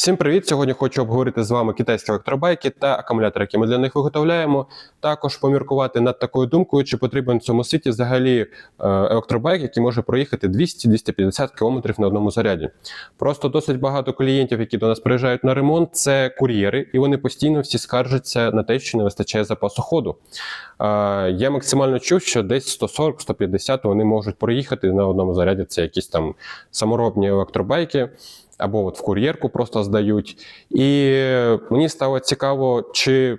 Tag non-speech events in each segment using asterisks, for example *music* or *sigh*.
Всім привіт! Сьогодні хочу обговорити з вами китайські електробайки та акумулятори, які ми для них виготовляємо. Також поміркувати над такою думкою, чи потрібен в цьому світі взагалі е, електробайк, який може проїхати 200-250 км на одному заряді. Просто досить багато клієнтів, які до нас приїжджають на ремонт, це кур'єри, і вони постійно всі скаржаться на те, що не вистачає запасу ходу. Е, Я максимально чув, що десь 140-150 вони можуть проїхати на одному заряді. Це якісь там саморобні електробайки або от в кур'єрку просто здають. І мені стало цікаво, чи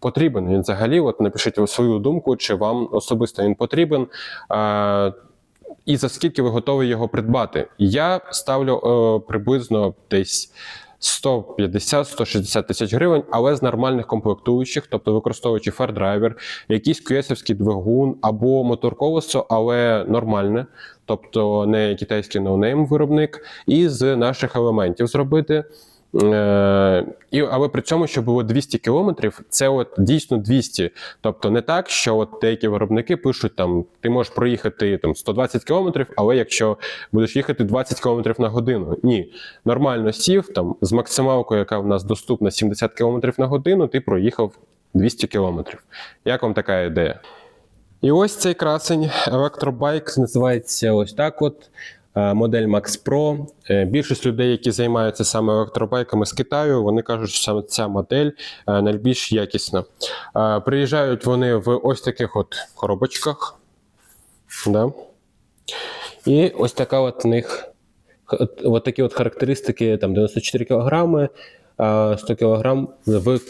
потрібен він взагалі. От напишіть свою думку, чи вам особисто він потрібен. І за скільки ви готові його придбати? Я ставлю е, приблизно десь 150-160 тисяч гривень, але з нормальних комплектуючих, тобто використовуючи фердрайвер, якийсь QS-овський двигун або мотор-колесо, але нормальне, тобто не китайський ноунейм виробник, і з наших елементів зробити. Е, і, але при цьому, щоб було 200 кілометрів, це от дійсно 200. Тобто не так, що от деякі виробники пишуть там, ти можеш проїхати там 120 кілометрів, але якщо будеш їхати 20 кілометрів на годину. Ні, нормально сів там з максималкою, яка в нас доступна 70 кілометрів на годину, ти проїхав 200 кілометрів. Як вам така ідея? І ось цей красень електробайк називається ось так: от. Е, Модель Max Pro. Е, Більшість людей, які займаються саме електробайками з Китаю, вони кажуть, що саме ця модель е, найбільш якісна. Приїжджають вони в ось таких от коробочках. Да? І ось така от них от, такі от характеристики: там 94 кг, 100 кг в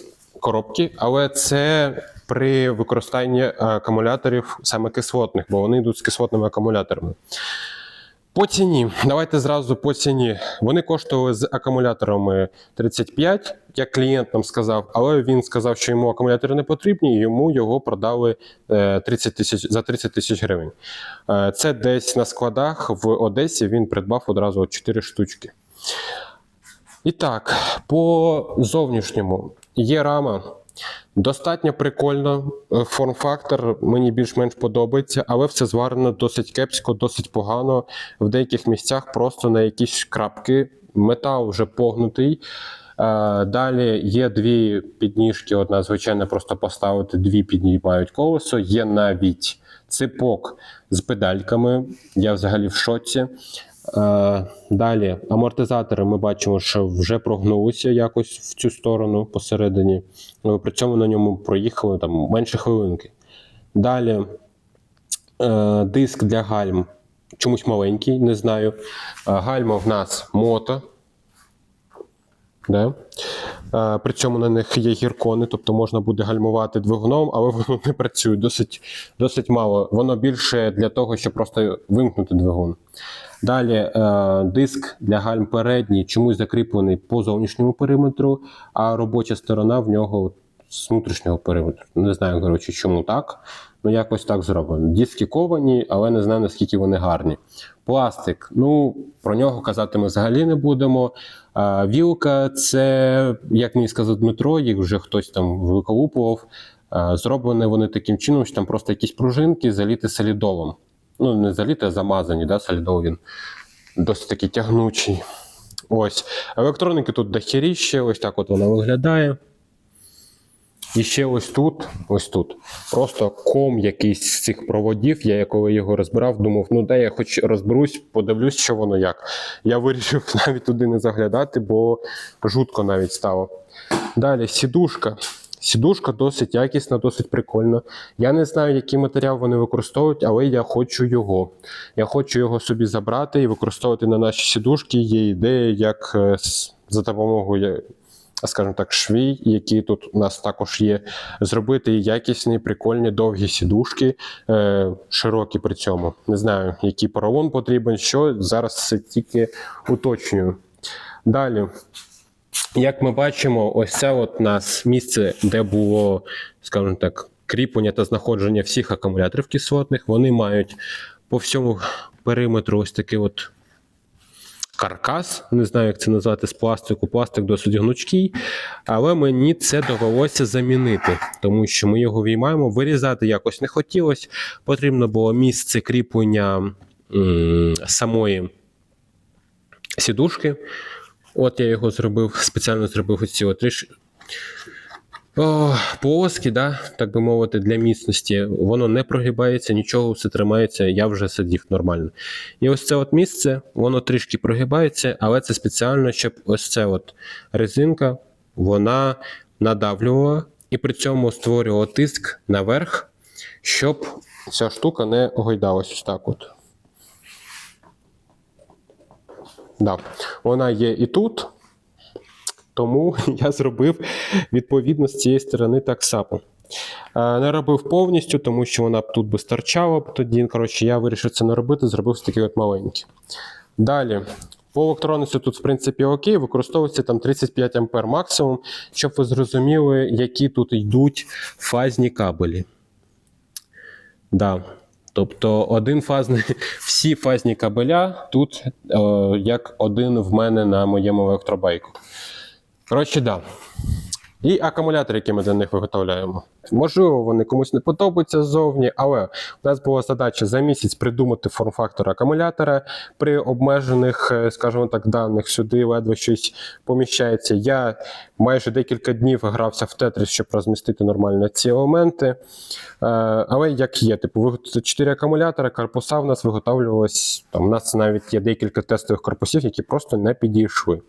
коробці, але це при використанні акумуляторів саме кислотних, бо вони йдуть з кислотними акумуляторами. По ціні, давайте зразу по ціні. Вони коштували з акумуляторами 35, як клієнт нам сказав, але він сказав, що йому акумулятори не потрібні, і йому його продали е, 30 тисяч за 30 тисяч гривень. Е, Це десь на складах в Одесі він придбав одразу 4 штучки. І так, по зовнішньому є рама. Достатньо прикольно. Е, Форм-фактор мені більш-менш подобається, але все зварено досить кепсько, досить погано. В деяких місцях просто на якісь крапки. Метал вже погнутий. Е, Далі є дві підніжки. Одна, звичайно, просто поставити, дві піднімають колесо. Є навіть ципок з педальками. Я взагалі в шоці. Е, Далі амортизатори ми бачимо, що вже прогнулися якось в цю сторону посередині. При цьому на ньому проїхали там менше хвилинки. Далі е, диск для гальм чомусь маленький, не знаю. Е, Гальма в нас мото. Да? Е, При цьому на них є гіркони, тобто можна буде гальмувати двигуном, але воно не працює досить, досить мало. Воно більше для того, щоб просто вимкнути двигун. Далі е, диск для гальм передній чомусь закріплений по зовнішньому периметру, а робоча сторона в нього з внутрішнього периметру. Не знаю, коротше, чому так. Ну, якось так зроблено. Диски ковані, але не знаю, наскільки вони гарні. Пластик, ну про нього казати ми взагалі не будемо. А, вілка, це, як мені сказав Дмитро, їх вже хтось там виколупував. А, зроблені вони таким чином, що там просто якісь пружинки заліти солідолом. Ну, не заліти, а замазані, да, солідол він досить такий тягнучий. Ось. Електроніки тут дохеріще, ось так от вона виглядає. І ще ось тут, ось тут. Просто ком якийсь з цих проводів. Я коли його розбирав, думав, ну де я хоч розберусь, подивлюсь, що воно як. Я вирішив *laughs* навіть туди не заглядати, бо жутко навіть стало. Далі сідушка. Сідушка досить якісна, досить прикольна. Я не знаю, який матеріал вони використовують, але я хочу його. Я хочу його собі забрати і використовувати на наші сідушки. Є ідея, як е, за допомогою скажімо так, швій, які тут у нас також є, зробити якісні, прикольні, довгі сідушки, е, широкі при цьому. Не знаю, який поролон потрібен, що зараз це тільки уточнюю. Далі. Як ми бачимо, ось це от нас місце, де було, скажімо так, кріплення та знаходження всіх акумуляторів кислотних. Вони мають по всьому периметру ось такий от каркас. Не знаю, як це назвати з пластику. Пластик досить гнучкий, але мені це довелося замінити, тому що ми його віймаємо. Вирізати якось не хотілося. Потрібно було місце кріплення м, самої сідушки. От я його зробив, спеціально зробив оці ріш... О, полоски, да, так би мовити, для міцності. Воно не прогибається, нічого, все тримається, я вже сидів нормально. І ось це от місце, воно трішки прогибається, але це спеціально, щоб ось це от резинка, вона надавлювала і при цьому створювала тиск наверх, щоб ця штука не гойдалась ось так от. Да. Вона є і тут, тому *laughs* я зробив відповідно з цієї сторони так само. Е, Не робив повністю, тому що вона б тут би стирчала б тоді. Коротше, я вирішив це не робити, зробив такий от маленький. Далі. По електронності тут, в принципі, окей, використовується там 35 А максимум, щоб ви зрозуміли, які тут йдуть фазні кабелі. Да. Тобто один фазний, *laughs* всі фазні кабеля тут е, як один в мене на моєму електробайку. Коротше, да. І акумулятори, які ми для них виготовляємо. Можливо, вони комусь не подобаються ззовні, але у нас була задача за місяць придумати форм-фактор акумулятора. При обмежених, е, скажімо так, даних сюди ледве щось поміщається. Я майже декілька днів грався в Тетріс, щоб розмістити нормально ці елементи. Е, Але як є, типу, виготовити 4 акумулятори, корпуса в нас виготовлювалось. Там, у нас навіть є декілька тестових корпусів, які просто не підійшли.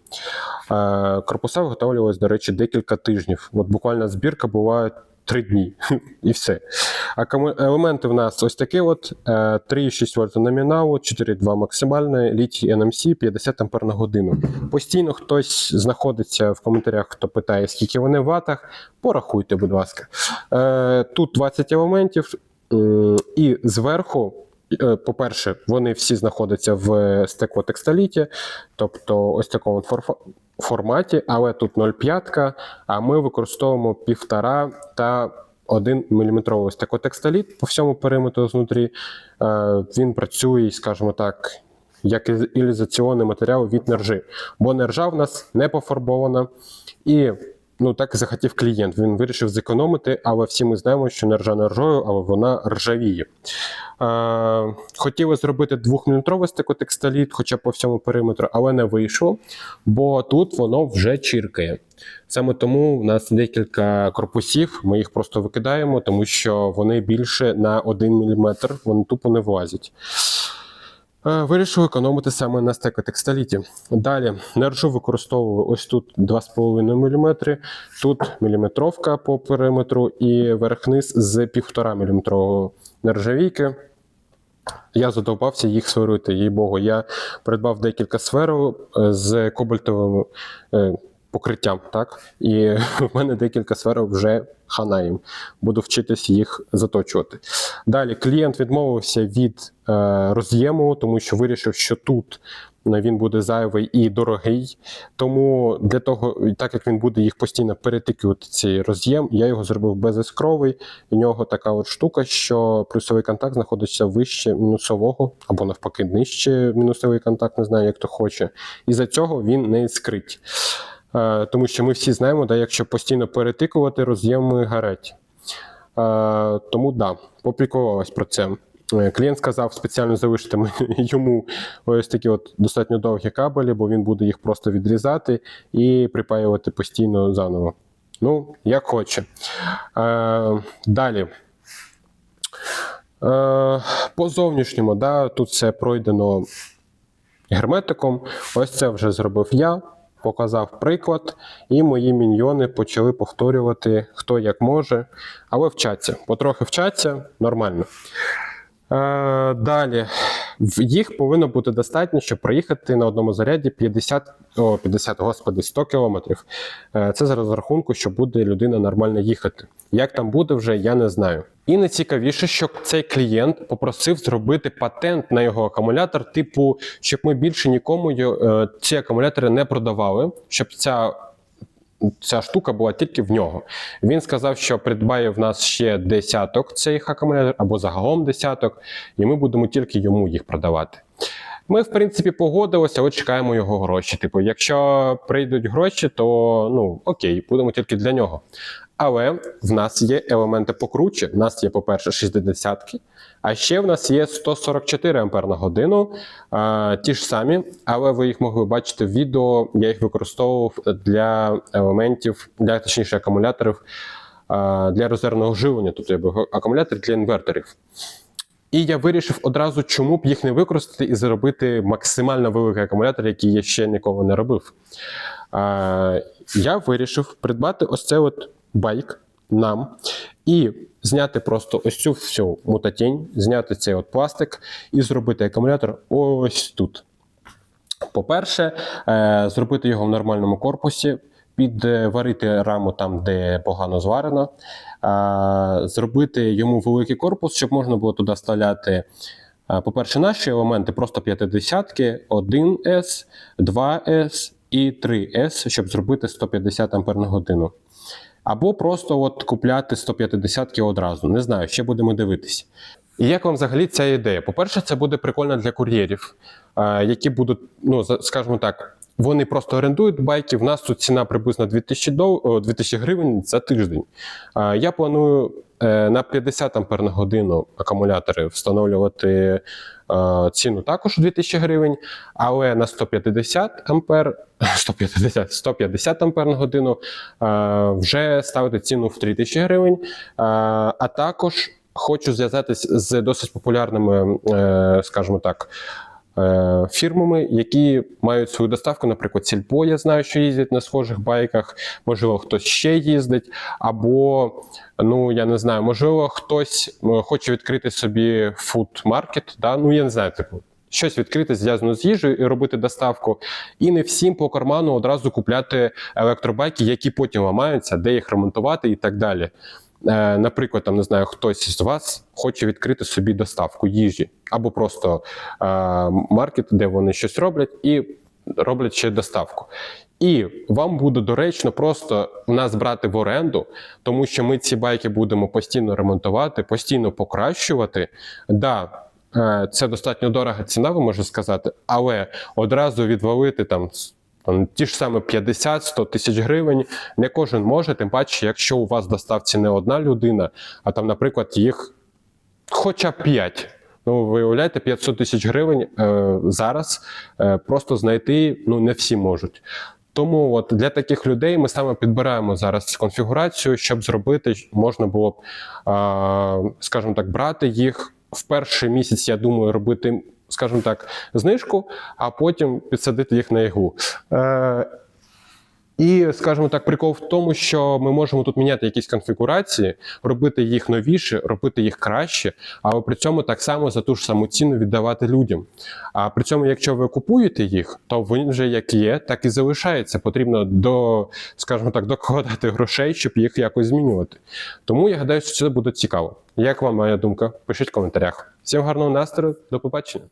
Е, Корпуса виготовлювалось, до речі, декілька тижнів. От буквально збірка була три дні *laughs* і все. Акуму- Елементи в нас ось такі: от е, 3,6 вольт номіналу, 4,2 максимальне, літій NMC 50 ампер на годину. Постійно хтось знаходиться в коментарях, хто питає, скільки вони в ватах. Порахуйте, будь ласка. Е, Тут 20 елементів, і зверху. е, По-перше, вони всі знаходяться в стеклотекстоліті, тобто ось такому форматі, але тут 0,5, а ми використовуємо 1,5 та 1 мм стеклотекстоліт по всьому периметру знутрі. Е, Він працює, скажімо так, як ілізаційний матеріал від нержи. Бо нержа в нас не пофарбована. І ну, так захотів клієнт. Він вирішив зекономити, але всі ми знаємо, що нержа нержою, але вона ржавіє. Е, хотіли зробити 2-мм стеклотекстоліт, хоча по всьому периметру, але не вийшло, бо тут воно вже чіркає. Саме тому в нас декілька корпусів, ми їх просто викидаємо, тому що вони більше на 1 мм, вони тупо не влазять. Е, Вирішив економити саме на стекотекстоліті. Далі нержу використовую ось тут 2,5 мм, тут міліметровка по периметру і верх-низ з 1,5 мм нержавійки. Я задовбався їх сварити, їй Богу. Я придбав декілька сферу е, з кобальтовим е, покриттям, так? І *laughs* в мене декілька сфер вже хана їм. Буду вчитись їх заточувати. Далі клієнт відмовився від е, роз'єму, тому що вирішив, що тут е, він буде зайвий і дорогий. Тому для того, так як він буде їх постійно перетикувати цей роз'єм, я його зробив безіскровий. У нього така от штука, що плюсовий контакт знаходиться вище мінусового, або навпаки, нижче мінусовий контакт, не знаю, як хто хоче. І за цього він не іскрить. Е, тому що ми всі знаємо, да, якщо постійно перетикувати, роз'єми гарять. Е, тому да, попікувалась про це. Е, Клієнт сказав спеціально залишити *laughs* йому ось такі от достатньо довгі кабелі, бо він буде їх просто відрізати і припаювати постійно заново. Ну, як хоче. Е, далі. Е, по зовнішньому, да, тут все пройдено герметиком. Ось це вже зробив я, показав приклад, і мої міньйони почали повторювати хто як може, але вчаться. Потрохи вчаться нормально. Е, далі. Їх повинно бути достатньо, щоб проїхати на одному заряді 50, о, 50, господи, 100 кілометрів. Е, Це за розрахунку, що буде людина нормально їхати. Як там буде, вже я не знаю. І найцікавіше, що цей клієнт попросив зробити патент на його акумулятор, типу, щоб ми більше нікому е, ці акумулятори не продавали, щоб ця ця штука була тільки в нього. Він сказав, що придбає в нас ще десяток цих акумуляторів або загалом десяток, і ми будемо тільки йому їх продавати. Ми, в принципі, погодилися, але чекаємо його гроші. Типу, якщо прийдуть гроші, то ну окей, будемо тільки для нього. Але в нас є елементи покруче. В нас є, по-перше, 60-ки, а ще в нас є 144 ампер на годину. Ті ж самі, але ви їх могли бачити в відео. Я їх використовував для елементів, для точніше акумуляторів для резервного живлення, тобто акумулятор для інверторів. І я вирішив одразу, чому б їх не використати і зробити максимально великий акумулятор, який я ще ніколи не робив. Я вирішив придбати ось цей от байк нам і зняти просто ось цю всю мутатінь, зняти цей от пластик і зробити акумулятор ось тут. По-перше, е, зробити його в нормальному корпусі, підварити раму там, де погано зварено, е, зробити йому великий корпус, щоб можна було туди вставляти. е, По-перше, наші елементи просто 50-ки, 1С, 2С і 3С, щоб зробити 150 Ампер на годину. Або просто от купляти 150-ки одразу. Не знаю, ще будемо дивитись. І як вам взагалі ця ідея? По-перше, це буде прикольно для кур'єрів, е, які будуть, ну, скажімо так, вони просто орендують байки. В нас тут ціна приблизно 2000, 2000 гривень за тиждень. Е, Я планую на 50 ампер на годину акумулятори встановлювати е, ціну також 2000 гривень, але на 150 ампер, 150, 150 ампер на годину е, вже ставити ціну в 3000 гривень. Е, А також хочу зв'язатись з досить популярними, е, скажімо так, е, фірмами, які мають свою доставку. Наприклад, Сільпо, я знаю, що їздять на схожих байках. Можливо, хтось ще їздить, або ну я не знаю, можливо, хтось е, хоче відкрити собі фуд-маркет. Да? Ну я не знаю, типу. Щось відкрити зв'язано з їжею і робити доставку. І не всім по карману одразу купляти електробайки, які потім ламаються, де їх ремонтувати і так далі. Е, Наприклад, там не знаю, хтось з вас хоче відкрити собі доставку їжі, або просто е, маркет, де вони щось роблять, і роблять ще доставку. І вам буде доречно просто нас брати в оренду, тому що ми ці байки будемо постійно ремонтувати, постійно покращувати. Да, е, це достатньо дорога ціна, ви можете сказати, але одразу відвалити там. Там, ті ж саме 50-100 тисяч гривень не кожен може, тим паче, якщо у вас в доставці не одна людина, а там, наприклад, їх хоча б 5. Ну, ви уявляєте, 500 тисяч гривень е, зараз е, просто знайти ну, не всі можуть. Тому от для таких людей ми саме підбираємо зараз конфігурацію, щоб зробити, можна було б, е, скажімо так, брати їх в перший місяць, я думаю, робити, скажімо так, знижку, а потім підсадити їх на іглу. Е, і, скажімо так, прикол в тому, що ми можемо тут міняти якісь конфігурації, робити їх новіше, робити їх краще, але при цьому так само за ту ж саму ціну віддавати людям. А при цьому, якщо ви купуєте їх, то він вже як є, так і залишається. Потрібно до, скажімо так, докладати грошей, щоб їх якось змінювати. Тому я гадаю, що це буде цікаво. Як вам моя думка? Пишіть в коментарях. Всім гарного настрою, до побачення.